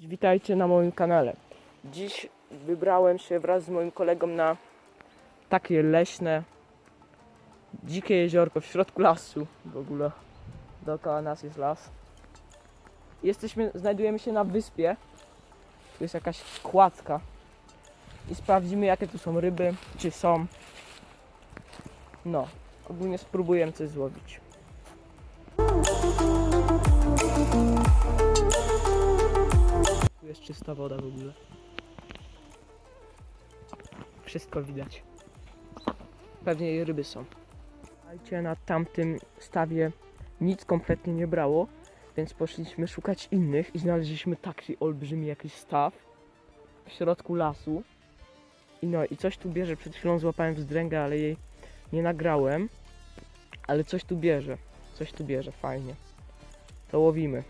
Witajcie na moim kanale. Dziś wybrałem się wraz z moim kolegą na takie leśne, dzikie jeziorko w środku lasu. W ogóle dookoła nas jest las. Jesteśmy, znajdujemy się na wyspie. Tu jest jakaś kładzka. I sprawdzimy jakie tu są ryby, czy są. No, ogólnie spróbujemy coś złowić. Czysta woda w ogóle. Wszystko widać. Pewnie i ryby są. Słuchajcie, na tamtym stawie nic kompletnie nie brało, więc poszliśmy szukać innych i znaleźliśmy taki olbrzymi jakiś staw w środku lasu. I no i coś tu bierze. Przed chwilą złapałem wzdręgę, ale jej nie nagrałem. Ale coś tu bierze. Coś tu bierze, fajnie. To łowimy.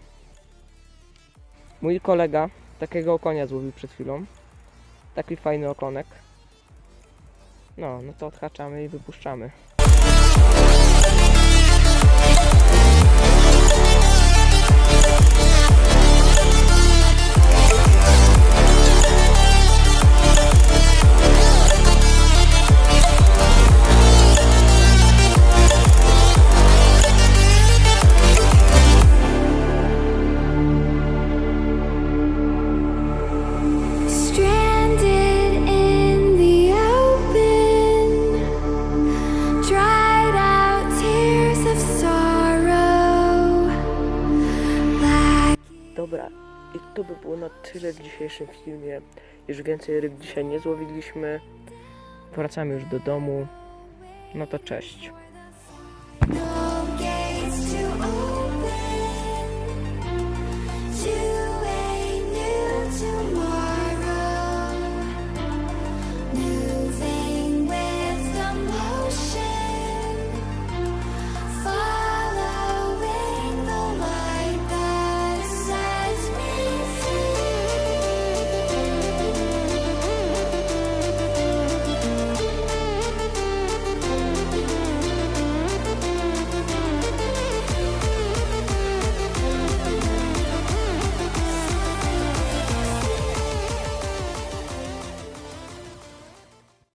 Mój kolega takiego okonia złowił przed chwilą. Taki fajny okonek. No, no to odhaczamy i wypuszczamy. Dobra, i to by było na tyle w dzisiejszym filmie. Już więcej ryb dzisiaj nie złowiliśmy. Wracamy już do domu. No to cześć. No.